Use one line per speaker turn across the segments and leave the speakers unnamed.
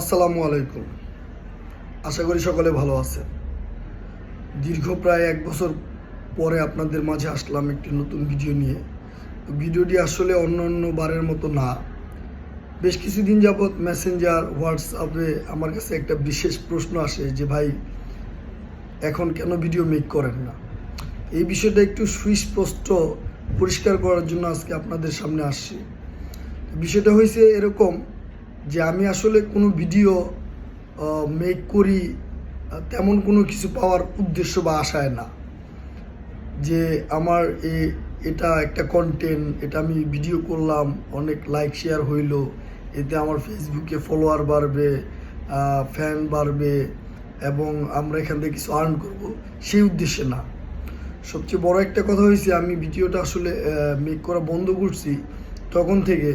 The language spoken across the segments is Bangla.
আসসালামু আলাইকুম। আশা করি সকলে ভালো আছেন। দীর্ঘ প্রায় এক বছর পরে আপনাদের মাঝে আসলাম একটি নতুন ভিডিও নিয়ে। তো ভিডিওটি আসলে অন্য অন্য বারের মতো না। বেশ কিছুদিন যাবৎ মেসেঞ্জার হোয়াটসঅ্যাপে আমার কাছে একটা বিশেষ প্রশ্ন আসে যে, ভাই, এখন কেন ভিডিও মেক করেন না? এই বিষয়টা একটু সুস্পষ্ট, পরিষ্কার করার জন্য আজকে আপনাদের সামনে আসছি। বিষয়টা হয়েছে এরকম যে আমি আসলে কোনো ভিডিও মেক করি তেমন কোনো কিছু পাওয়ার উদ্দেশ্য বা আশায় না। যে আমার এ, এটা একটা কন্টেন্ট এটা আমি ভিডিও করলাম, অনেক লাইক শেয়ার হইল, এতে আমার ফেসবুকে ফলোয়ার বাড়বে ফ্যান বাড়বে, এবং আমরা এখান থেকে কিছু আর্ন করব, সেই উদ্দেশ্যে না। সবচেয়ে বড় একটা কথা হয়েছে আমি ভিডিওটা আসলে মেক করা বন্ধ করছি, তখন থেকে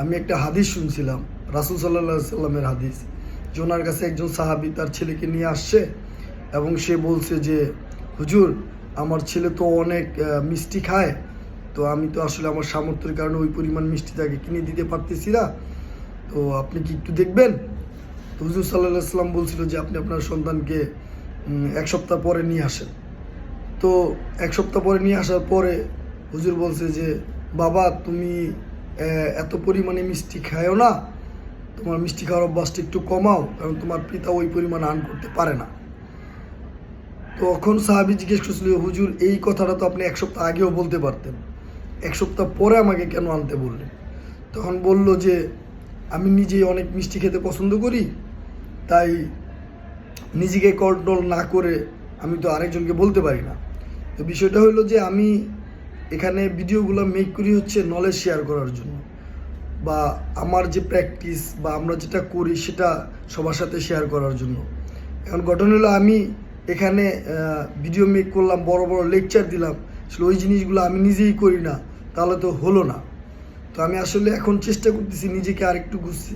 আমি একটা হাদিস শুনছিলাম। রাসুল সাল্লাহ সাল্লামের হাদিস, যে ওনার কাছে একজন সাহাবি তার ছেলেকে নিয়ে আসছে এবং সে বলছে যে, হুজুর, আমার ছেলে তো অনেক মিষ্টি খায়, তো আমি তো আসলে আমার সামর্থ্যের কারণে ওই পরিমাণ মিষ্টি তাকে কিনে দিতে পারতেছি না। তো আপনি কি একটু দেখবেন? তো হুজুর সাল্লাহ সাল্লাম বলছিল যে, আপনি আপনার সন্তানকে এক সপ্তাহ পরে নিয়ে আসেন। তো এক সপ্তাহ পরে নিয়ে আসার পরে হুজুর বলছে যে, বাবা, তুমি এত পরিমাণে মিষ্টি খায়ও না তোমার মিষ্টি খাওয়ার অভ্যাসটা একটু কমাও, কারণ তোমার পিতা ওই পরিমাণ আর্ন করতে পারে না। তখন সাহাবি জিজ্ঞেস করছিল, হুজুর, এই কথাটা তো আপনি এক সপ্তাহ আগেও বলতে পারতেন। এক সপ্তাহ পরে আমাকে কেন আনতে বললেন? তখন বলল যে, আমি নিজেই অনেক মিষ্টি খেতে পছন্দ করি, তাই নিজেকে কন্ট্রোল না করে আমি তো আরেকজনকে বলতে পারি না। তো বিষয়টা হলো যে, আমি এখানে ভিডিওগুলো মেক করি হচ্ছে নলেজ শেয়ার করার জন্য। বা আমার যে প্র্যাকটিস বা আমরা যেটা করি সেটা সবার সাথে শেয়ার করার জন্য। এখন ঘটনা হলো আমি এখানে ভিডিও মেক করলাম, বড় বড় লেকচার দিলাম। আসলে ওই জিনিসগুলো আমি নিজেই করি না, তাহলে তো হলো না। তো আমি আসলে এখন চেষ্টা করতেছি নিজেকে আরেকটু গুছি,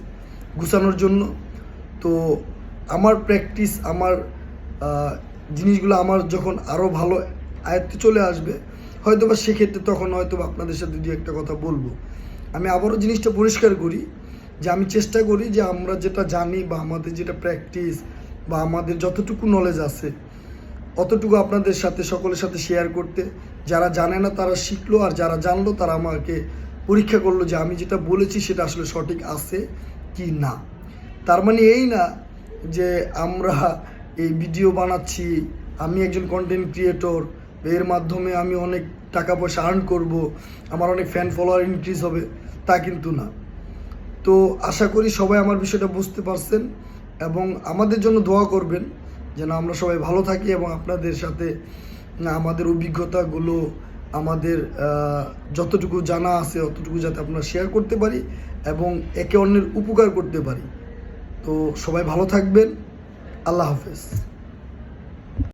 গুছানোর জন্য। তো আমার প্র্যাকটিস আমার জিনিসগুলো আমার যখন আরও ভালো আয়ত্তে চলে আসবে হয়তো বা সেক্ষেত্রে তখন হয়তো আপনাদের সাথে দু একটা কথা বলব। আমি আবারও জিনিসটা পরিষ্কার করি যে আমি চেষ্টা করি যে আমরা যেটা জানি বা আমাদের যেটা প্র্যাকটিস বা আমাদের যতটুকু নলেজ আছে, অতটুকু আপনাদের সাথে, সকলের সাথে শেয়ার করতে। যারা জানে না তারা শিখলো আর যারা জানলো তারা আমাকে পরীক্ষা করল যে আমি যেটা বলেছি সেটা আসলে সঠিক আছে কি না। তার মানে এই না যে আমরা এই ভিডিও বানাচ্ছি, আমি একজন কন্টেন্ট ক্রিয়েটর এর মাধ্যমে আমি অনেক টাকা পয়সা আর্ন করব, আমার অনেক ফ্যান ফলোয়ার ইনক্রিজ হবে, তা কিন্তু না। তো আশা করি সবাই আমার বিষয়টা বুঝতে পারছেন এবং আমাদের জন্য দোয়া করবেন যেন আমরা সবাই ভালো থাকি এবং আপনাদের সাথে আমাদের অভিজ্ঞতাগুলো, আমাদের যতটুকু জানা আছে, অতটুকু যাতে আপনারা শেয়ার করতে পারি এবং একে অন্যের উপকার করতে পারি। তো সবাই ভালো থাকবেন। আল্লাহ হাফেজ।